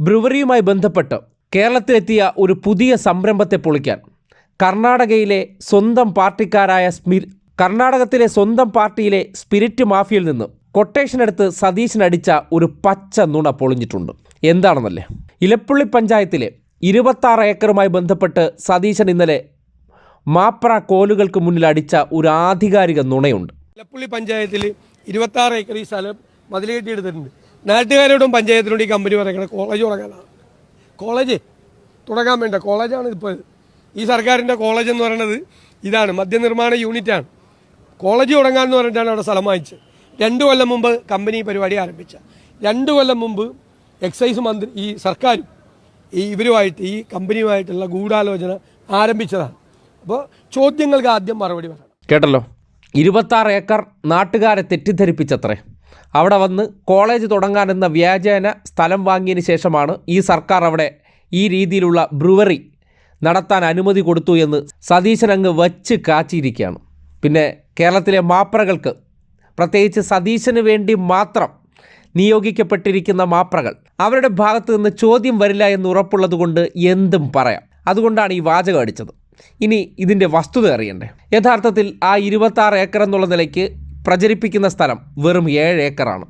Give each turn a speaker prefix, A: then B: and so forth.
A: ബ്രുവറിയുമായി ബന്ധപ്പെട്ട് കേരളത്തിലെത്തിയ ഒരു പുതിയ സംരംഭത്തെ പൊളിക്കാൻ കർണാടകയിലെ സ്വന്തം പാർട്ടിക്കാരായ സ്മി കർണാടകത്തിലെ സ്വന്തം പാർട്ടിയിലെ സ്പിരിറ്റ് മാഫിയയിൽ നിന്ന് കൊട്ടേഷൻ എടുത്ത് സതീശനടിച്ച ഒരു പച്ച നുണ പൊളിഞ്ഞിട്ടുണ്ട്. എന്താണെന്നല്ലേ? ഇലപ്പുള്ളി പഞ്ചായത്തിലെ ഇരുപത്താറ് ഏക്കറുമായി ബന്ധപ്പെട്ട് സതീശൻ ഇന്നലെ മാപ്ര കോലുകൾക്ക് മുന്നിൽ അടിച്ച ഒരു ആധികാരിക നുണയുണ്ട്.
B: ഇലപ്പുള്ളി പഞ്ചായത്തിൽ ഇരുപത്താറ് ഏക്കർ ഈ സ്ഥലം മതിൽ കെട്ടിയെടുത്തിട്ടുണ്ട് നാട്ടുകാരോടും പഞ്ചായത്തിനോടും ഈ കമ്പനി പറയുന്നത് കോളേജ് തുടങ്ങാനാണ്. കോളേജ് തുടങ്ങാൻ വേണ്ട. കോളേജാണ് ഇപ്പോൾ. ഈ സർക്കാരിന്റെ കോളേജ് എന്ന് പറയുന്നത് ഇതാണ്. മദ്യനിർമ്മാണ യൂണിറ്റാണ് കോളേജ് തുടങ്ങാമെന്ന് പറഞ്ഞിട്ടാണ് അവിടെ സ്ഥലം വാങ്ങിച്ചത്. രണ്ട് കൊല്ലം മുമ്പ് കമ്പനി പരിപാടി ആരംഭിച്ച രണ്ട് കൊല്ലം മുമ്പ് എക്സൈസ് മന്ത്രി ഈ സർക്കാരും ഈ ഇവരുമായിട്ട് ഈ കമ്പനിയുമായിട്ടുള്ള ഗൂഢാലോചന ആരംഭിച്ചതാണ്. അപ്പോൾ ചോദ്യങ്ങൾക്ക് ആദ്യം മറുപടി പറയണം.
A: കേട്ടല്ലോ. ഇരുപത്താറ് ഏക്കർ നാട്ടുകാരെ തെറ്റിദ്ധരിപ്പിച്ചത്രേ. അവിടെ വന്ന് കോളേജ് തുടങ്ങാനെന്ന വ്യാജേന സ്ഥലം വാങ്ങിയതിന് ശേഷമാണ് ഈ സർക്കാർ അവിടെ ഈ രീതിയിലുള്ള ബ്രുവറി നടത്താൻ അനുമതി കൊടുത്തു എന്ന് സതീശൻ അങ്ങ് വച്ച് കാച്ചിയിരിക്കുകയാണ്. പിന്നെ കേരളത്തിലെ മാപ്രകൾക്ക് പ്രത്യേകിച്ച് സതീശന് വേണ്ടി മാത്രം നിയോഗിക്കപ്പെട്ടിരിക്കുന്ന മാപ്രകൾ അവരുടെ ഭാഗത്ത് നിന്ന് ചോദ്യം വരില്ല എന്ന് ഉറപ്പുള്ളതുകൊണ്ട് എന്തും പറയാം. അതുകൊണ്ടാണ് ഈ വാചകം അടിച്ചത്. ഇനി ഇതിന്റെ വസ്തുത അറിയണ്ടേ? യഥാർത്ഥത്തിൽ ആ ഇരുപത്താറ് ഏക്കർ എന്നുള്ള നിലയ്ക്ക് പ്രചരിപ്പിക്കുന്ന സ്ഥലം വെറും ഏഴ് ഏക്കറാണ്.